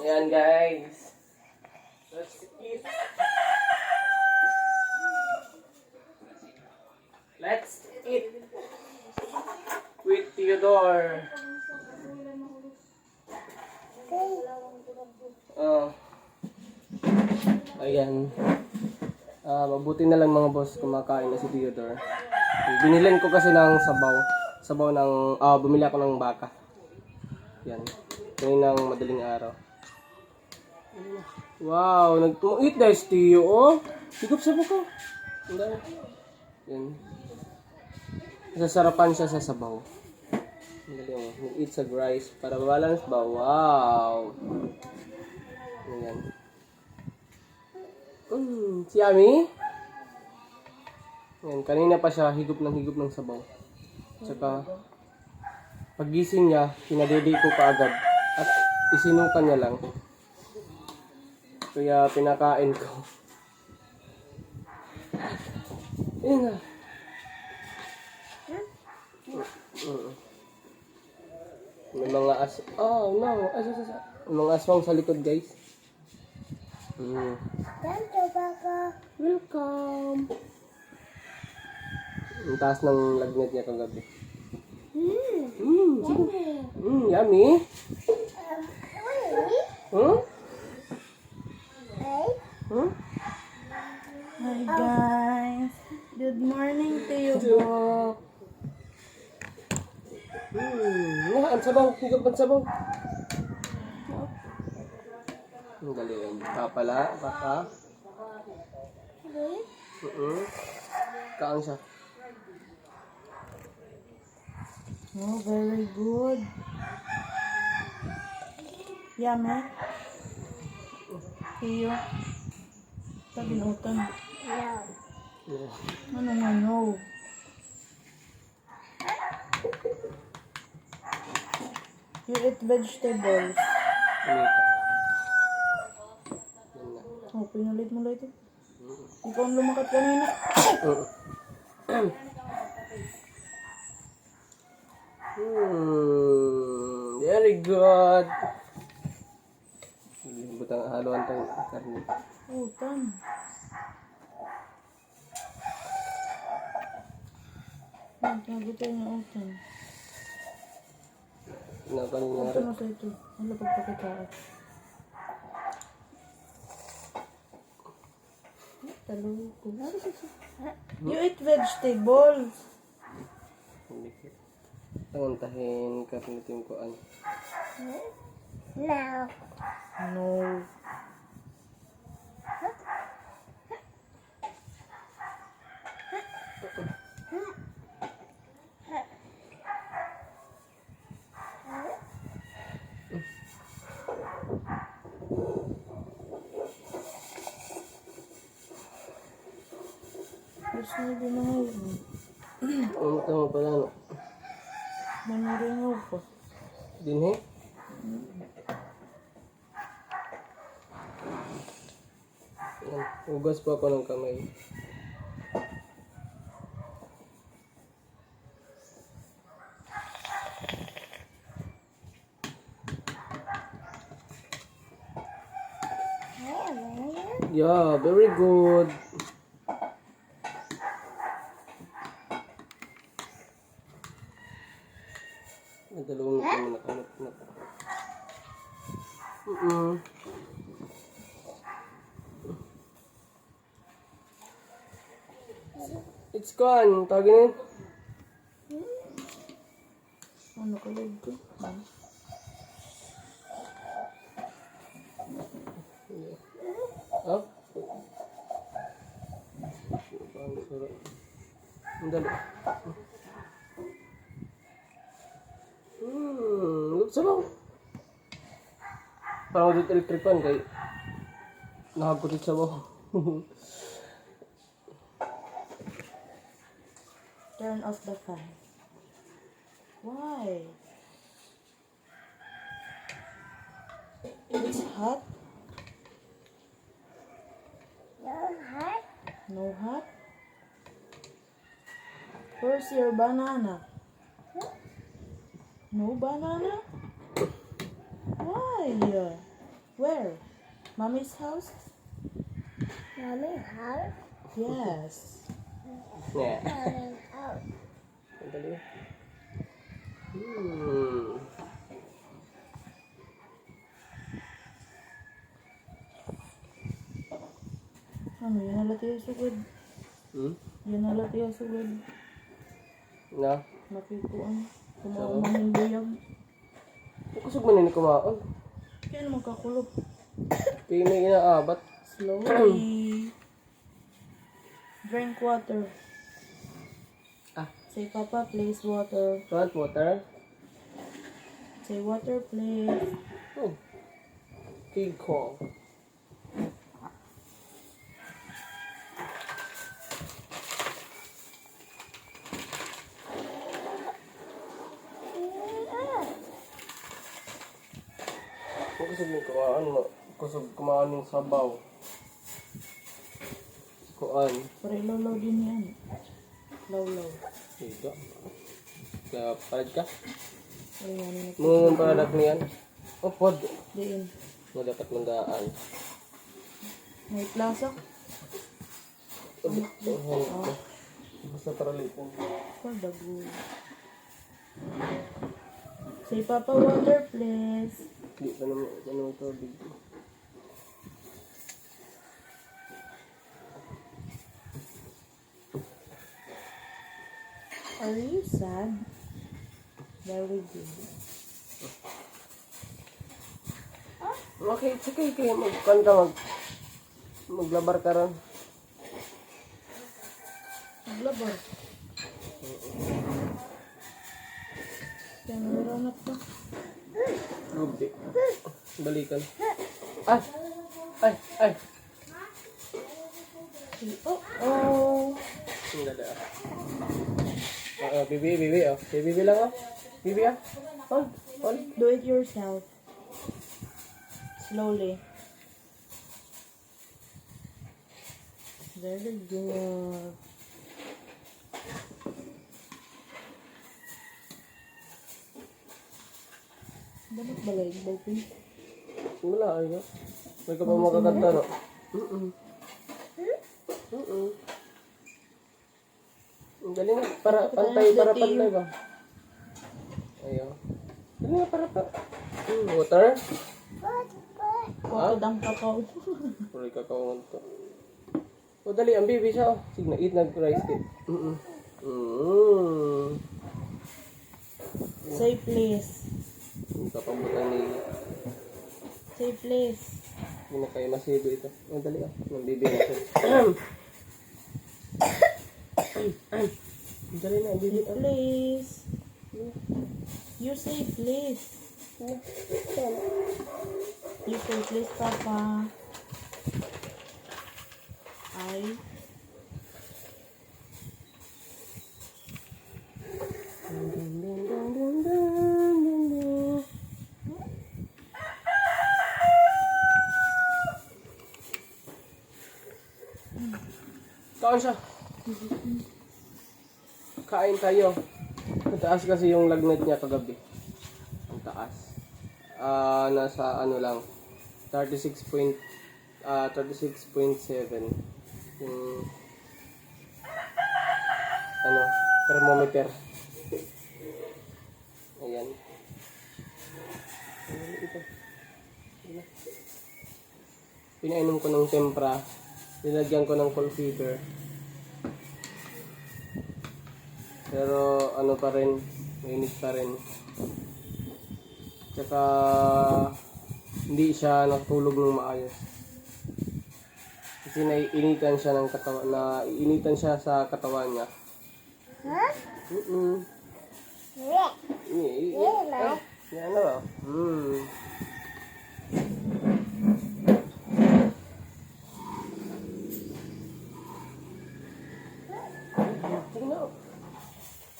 Ayan guys. Let's eat. Let's eat. With Theodore. Oh. Ayan. Ah, mabuti na lang mga boss kumakain na si Theodore. Binilan ko kasi ng sabaw. Sabaw ng, ah, bumili ako ng baka. Yan. Kaninang madaling araw. Wow, nag-eat guys, Tio, oh. Higop sa buko. Ang. Yan. Nasasarapan siya sa sabaw. Ang galing, oh. Nag-eat sa rice para balance ba? Wow. Ayan. Mm, si Ami? Yan, kanina pa siya higop ng higop ng sabaw. Tsaka, pagising niya, pinadede ko kaagad. At isinukan niya lang. Kaya pinakain ko. Ayun na. Mm. May mga as... Oh, no. As, as, as. Mga aswang sa likod, guys. Mm. Welcome. Ang taas ng lagnat niya kagabi. Mm, sige. Mm, yummy. Huh? Huh? Hi guys! Good morning to you, Bob. Hmm, nga, ang sabaw. Higap ang galing. Kapala, baka. Uh-uh. Kaang siya. Oh, very good. Yummy. Tiyo. Ito binutan. Yeah. Ano nga no? You eat vegetables. Na. Oh, pinulit mo lang ito. Ikaw ang lumakat kanina. Hmm, very good. Butang haluan tayong karne. Utan. Nagsagot tayo ng utan. Napangyari. Utan na tayo ito. Wala pagpakitao. Talo ko. You eat vegetables. Hindi ko. Tangantahin karne yung kuan. No. Gusto na din na ngayon. Ano tama pala no? Manaringaw pa. Dinhe? Yan, Hugas pa ako ng kamay. Yeah, very good. Nadalawang na kami nakamot na. Mm-mm. It's gone. Tawagin yun. Ano ko? Ah. Oh? Ang dali. Hmm, sabaw. Parang dito electric fan kay nakagutit sabaw. Turn off the fan. Why? It's hot? No hot? Where's your banana? No banana? Why? Where? Mommy's house? Mommy, how? Yes. Yeah. Out. Sandali. Hmm. Ano, yan nalat yung sugod. Hmm? Yan nalat yung sugod. Na? Nakikuan. Kumaumang yung luyag. Kusog man ni kumaon. Kaya naman kakulop. Kaya may inaabat. Slowly. Drink water. Ah. Say, Papa, please water. Want water? Say, water, please. Oh. King Kong. Kusog mo kumaan mo. Kusog kumaan yung sabaw. Kuan. Pero ilawlaw din yan. Lawlaw. Higa. Kaya palad ka. Ay, na. Mungun product niyan. Oh, pod. Diin. Mo dapat mandaan. May oh, Basta paralitan. Padago. Say, Papa, water, please. Hindi pa naman, ano ito, big. Are you sad? Very good. Okay, sige, kaya magkan ka, mag, maglabar ka ron. Maglabar. Kaya naranap ka. Balikan. Ay! Ay! Ay! Oh, oh. Ang. Ah, ah, bibi, bibi ah. Bibi, bibi lang ah. Bibi ah. Hold, hold. Do it yourself. Slowly. Very good. Dapat balay, balay. Wala, ay ah. May ka pa makakanta no? Mm-mm. Mm-mm. Ang Dali na, para pantay, para pantay ba? Ayaw. Dali na, para pa. Hmm, water? Wakad ang kakao. Puro kakaungan to. O dali, ang baby siya. Oh. Sige na, eat na rice cake. Mm-mm. Mm. Say please. Ang kapabutan ni... Please. Hindi na kayo masibo ito. O dali ah. Ang baby na siya. Ang dali na, baby. Ah. Please. You say please. You say please, Papa. Kaon siya. Kain tayo. Mataas kasi yung lagnat niya kagabi. Ang taas. Ah, nasa ano lang 36 point ah 36.7 yung ano thermometer. Ayan. Ano ito? Ano? Pinainom ko ng tempra. Nilagyan ko ng fever. Pero ano pa rin, mainit pa rin. Tsaka hindi siya natulog ng maayos. Kasi naiinitan siya ng katawan, na initan siya sa katawan niya. Huh? Mm-mm. Yeah. Ni- Yeah, no. Yan na ba? Hmm. Tingnan.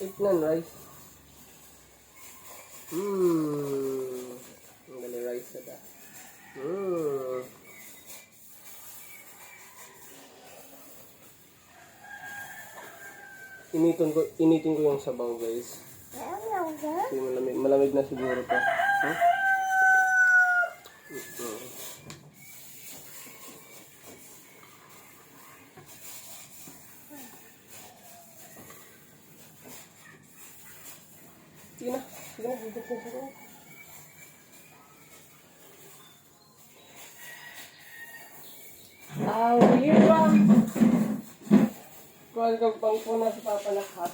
Tignan rice. Hmm. Ang gali rice na da. Hmm. Initin ko, initin ko yung sabaw guys. Malamig, malamig na siguro to. Huh? Mm-mm. Awiram! Kuhan kang pangpuna sa papalakat.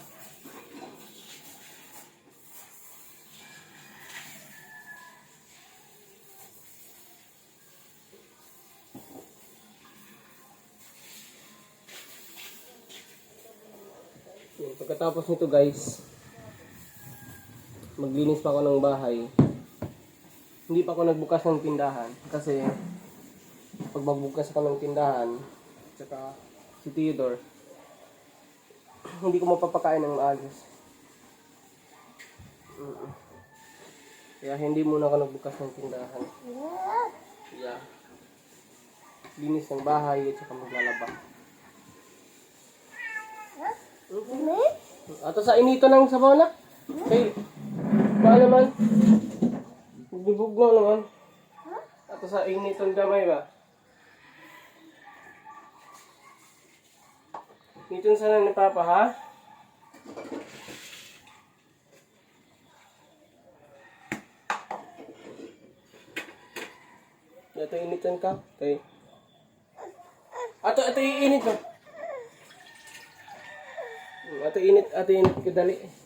Yun, Pagkatapos nito guys, maglinis pa ako ng bahay. Hindi pa ako nagbukas ng tindahan kasi pag magbukas ako ng tindahan, tsaka si Theodore, hindi ko mapapakain ng maayos. Kaya hindi muna ako nagbukas ng tindahan. Yeah. Linis ng bahay at saka maglalaba. Ato sa inito ng sabaw na. Kay, ba naman? Bubugnaw naman. Ato sa initong gamay ba? Dito sana ni Papa ha? Ito initan ka. Kay. Ato, ato iinit ba? Ato init, ato init ka dali.